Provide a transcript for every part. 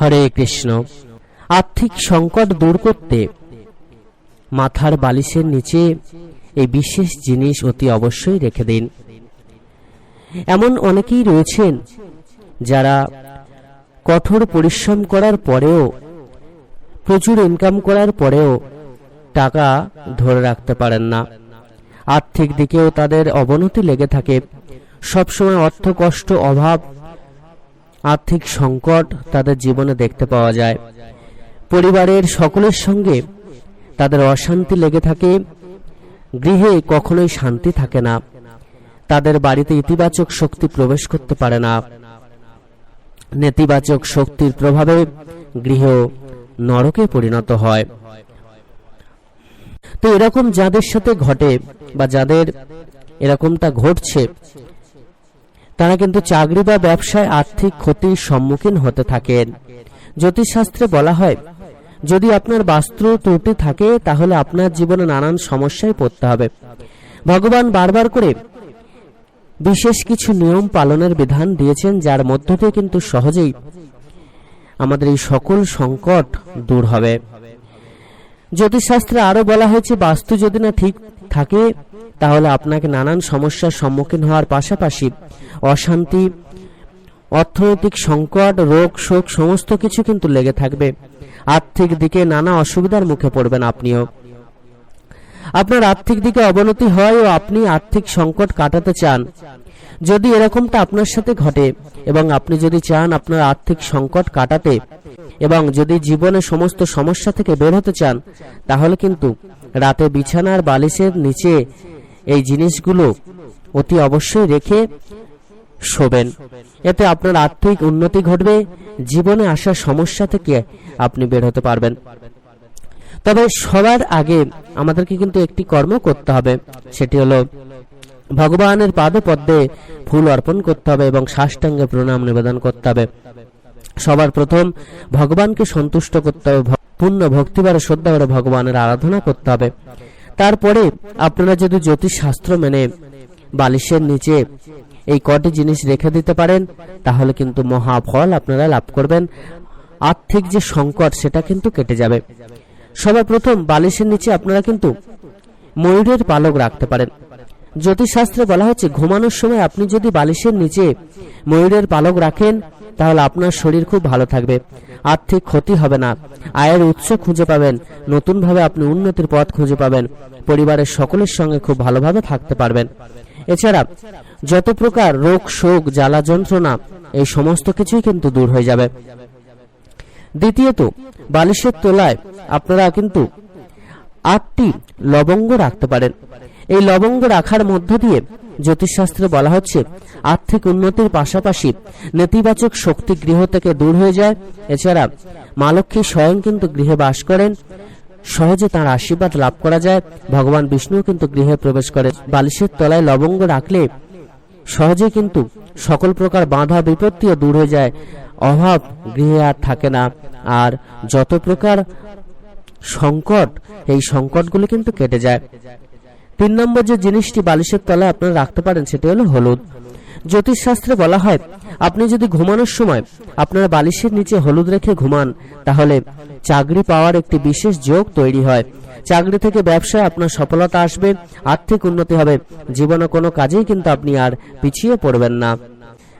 হরে কৃষ্ণ। আর্থিক সংকট দূর করতে মাথার বালিশের নিচে এই বিশেষ জিনিস অতি অবশ্যই রেখে দিন। এমন অনেকেই রয়েছেন যারা কঠোর পরিশ্রম করার পরেও, প্রচুর ইনকাম করার পরেও টাকা ধরে রাখতে পারেন না। আর্থিক দিকেও তাদের অবনতি লেগে থাকে। সবসময় অর্থ কষ্ট অভাব আর্থিক সংকট তাদের জীবনে দেখতে পাওয়া যায়। পরিবারের সকলের সঙ্গে তাদের অশান্তি লেগে থাকে। গৃহে কখনোই শান্তি থাকে না। তাদের বাড়িতে ইতিবাচক শক্তি প্রবেশ করতে পারে না। নেতিবাচক শক্তির প্রভাবে গৃহ নরকে পরিণত হয়। তো এরকম যাদের সাথে ঘটে বা যাদের এরকমটা ঘটছে তারা কিন্তু চাকরি বা ব্যবসায় আর্থিক ক্ষতির সম্মুখীন হতে থাকেন। জ্যোতিষশাস্ত্রে বলা হয়, যদি আপনার বাস্তু ত্রুটি থাকে, তাহলে আপনার জীবনে নানান সমস্যায় পড়তে হবে। ভগবান বারবার করে বিশেষ কিছু নিয়ম পালনের বিধান দিয়েছেন, যার মধ্য দিয়ে কিন্তু সহজেই আমাদের এই সকল সংকট দূর হবে। জ্যোতিষশাস্ত্রে আরও বলা হয়েছে, বাস্তু যদি না ঠিক থাকে তাহলে আপনাকে নানান সমস্যার সম্মুখীন হওয়ার পাশাপাশি অশান্তি, অর্থনৈতিক সংকট, রোগ, শোক সমস্ত কিছু কিন্তু লেগে থাকবে। আর্থিক দিকে নানা অসুবিধার মুখে পড়বেন আপনিও। আপনার আর্থিক দিকে অবনতি হয় ও আপনি আর্থিক সংকট কাটাতে চান। যদি এরকমটা আপনার সাথে ঘটে এবং আপনি যদি চান আপনার আর্থিক সংকট কাটাতে এবং যদি জীবনে সমস্ত সমস্যা থেকে বের হতে চান, তাহলে কিন্তু রাতে বিছানার বালিশের নিচে এই জিনিসগুলো অতি অবশ্যই রেখে শোবেন। এতে আপনার আর্থিক উন্নতি ঘটবে, জীবনে আসা সমস্যা থেকে আপনি বের হতে পারবেন। তবে সবার আগে আমাদেরকে কিন্তু একটি কর্ম করতে হবে, সেটি হলো ভগবানের পাদে পদ্মে ফুল অর্পণ করতে হবে এবং সাষ্টাঙ্গে প্রণাম নিবেদন করতে হবে। সবার প্রথম ভগবানকে সন্তুষ্ট করতে হবে পূর্ণ ভক্তিবার শ্রদ্ধা করে ভগবানের আরাধনা করতে হবে। তারপরে আপনারা যদি জ্যোতিষ শাস্ত্র মেনে বালিশের নিচে এই কটি জিনিস রেখে দিতে পারেন, তাহলে কিন্তু মহাফল আপনারা লাভ করবেন। আর্থিক যে সংকট, সেটা কিন্তু কেটে যাবে। সবার প্রথম বালিশের নিচে আপনারা কিন্তু ময়ূরের পালক রাখতে পারেন। জ্যোতিষশাস্ত্রে বলা হচ্ছে, ঘুমানোর সময় আপনি যদি বালিশের নিচে ময়ূরের পালক রাখেন, তাহলে আপনার শরীর খুব ভালো থাকবে। আর্থিক ক্ষতি হবে না। আয়ের উৎস খুঁজে পাবেন। নতুনভাবে আপনি উন্নতির পথ খুঁজে পাবেন। পরিবারের সকলের সঙ্গে খুব ভালোভাবে থাকতে পারবেন। এছাড়া, যত প্রকার রোগ, শোক, জ্বালা, যন্ত্রণা, এই সমস্ত কিছুই কিন্তু দূর হয়ে যাবে। দ্বিতীয়ত, বালিশের তোলায় আপনারা কিন্তু আটটি লবঙ্গ রাখতে পারেন। এই লবঙ্গ রাখার মধ্য দিয়ে জ্যোতিষশাস্ত্রে বলা হচ্ছে, আর্থিক উন্নতির পাশাপাশি নেতিবাচক শক্তি গৃহ থেকে দূর হয়ে যায়। এছাড়া মা লক্ষ্মী স্বয়ং কিন্তু গৃহে বাস করেন। সহজে তার আশীর্বাদ লাভ করা যায়। ভগবান বিষ্ণু কিন্তু গৃহে প্রবেশ করে বালিশের তলায় লবঙ্গ রাখলে সহজে কিন্তু সকল প্রকার বাধা, বিপত্তিও দূর হয়ে যায়। অভাব গৃহে আর থাকে না। আর যত প্রকার সংকট, এই সংকটগুলি কিন্তু কেটে যায়। তিন নম্বর যে জিনিসটি বালিশের তলায় আপনারা রাখতে পারেন, সেটি হলো হলুদ। জ্যোতিষশাস্ত্রে বলা হয়, আপনি যদি ঘুমানোর সময় আপনার বালিশের নিচে হলুদ রেখে ঘুমান, তাহলে চাকরি পাওয়ার একটি বিশেষ যোগ তৈরি হয়। চাকরি থেকে ব্যবসায় আপনার সফলতা আসবে, আর্থিক উন্নতি হবে, জীবনে কোনো কাজেই কিন্তু আপনি আর পিছিয়ে পড়বেন না।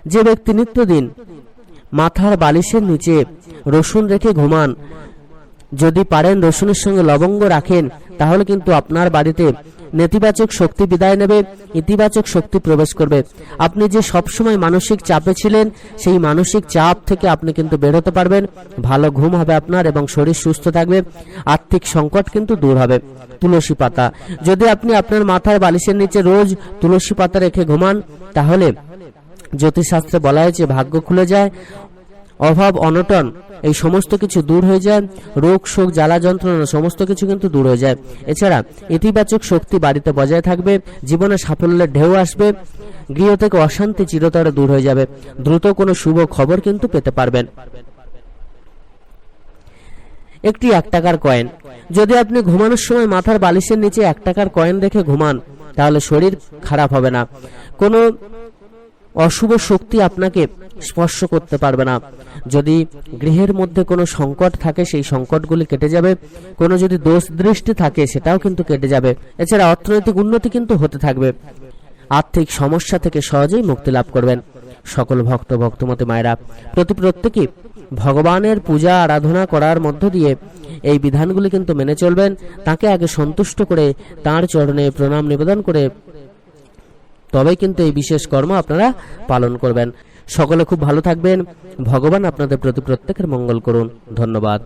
যে ব্যক্তি নিত্যদিন মাথার বালিশের নিচে রসুন রেখে ঘুমান, যদি পারেন রসুনের সঙ্গে লবঙ্গ রাখেন তাহলে কিন্তু আপনার বাড়িতে নেতিবাচক শক্তি বিদায় নেবে, ইতিবাচক শক্তি প্রবেশ করবে। আপনি যে সবসময় মানসিক চাপে ছিলেন, সেই মানসিক চাপ থেকে আপনি কিন্তু বেরোতে পারবেন। ভালো ঘুম হবে আপনার এবং শরীর সুস্থ থাকবে। আর্থিক সংকট কিন্তু দূর হবে। তুলসী পাতা। যদি আপনি আপনার মাথার বালিশের নিচে রোজ তুলসী পাতা রেখে ঘুমান, তাহলে জ্যোতিষশাস্ত্রে বলা হয়েছে, ভাগ্য খুলে যায়। অভাব, অনটন, এই সমস্ত কিছু দূর হয়ে যায়। রোগ, শোক, জ্বালা, যন্ত্রণা, সমস্ত কিছু কিন্তু দূর হয়ে যায়। এছাড়া ইতিবাচক শক্তি বাড়িতে বজায় থাকবে জীবনে সাফল্যের ঢেউ আসবে, গৃহ থেকে অশান্তি চিরতরে দূর হয়ে যাবে। দ্রুত কোনো শুভ খবর কিন্তু পেতে পারবেন। একটি এক টাকার কয়েন। যদি আপনি ঘুমানোর সময় মাথার বালিশের নিচে এক টাকার কয়েন রেখে ঘুমান, তাহলে শরীর খারাপ হবে না। কোনো অশুভ শক্তি আপনাকে স্পর্শ করতে পারবে না। যদি গৃহের মধ্যে কোনো সংকট থাকে, সেই সংকটগুলি কেটে যাবে। কোনো যদি দোষ দৃষ্টি থাকে, সেটাও কিন্তু কেটে যাবে। এছাড়া অর্থনৈতিক উন্নতি কিন্তু হতে থাকবে। আর্থিক সমস্যা থেকে সহজেই মুক্তি লাভ করবেন। সকল ভক্ত, ভক্তমতী মায়েরা, প্রতি প্রত্যেকে ভগবানের পূজা, আরাধনা করার মধ্য দিয়ে এই বিধানগুলি কিন্তু মেনে চলবেন। তাকে আগে সন্তুষ্ট করে তার চরণে প্রণাম নিবেদন করে তবেই কিন্তু এই বিশেষ কর্ম আপনারা পালন করবেন। সকলে খুব ভালো থাকবেন। ভগবান আপনাদের প্রতি প্রত্যেকের মঙ্গল করুন। ধন্যবাদ।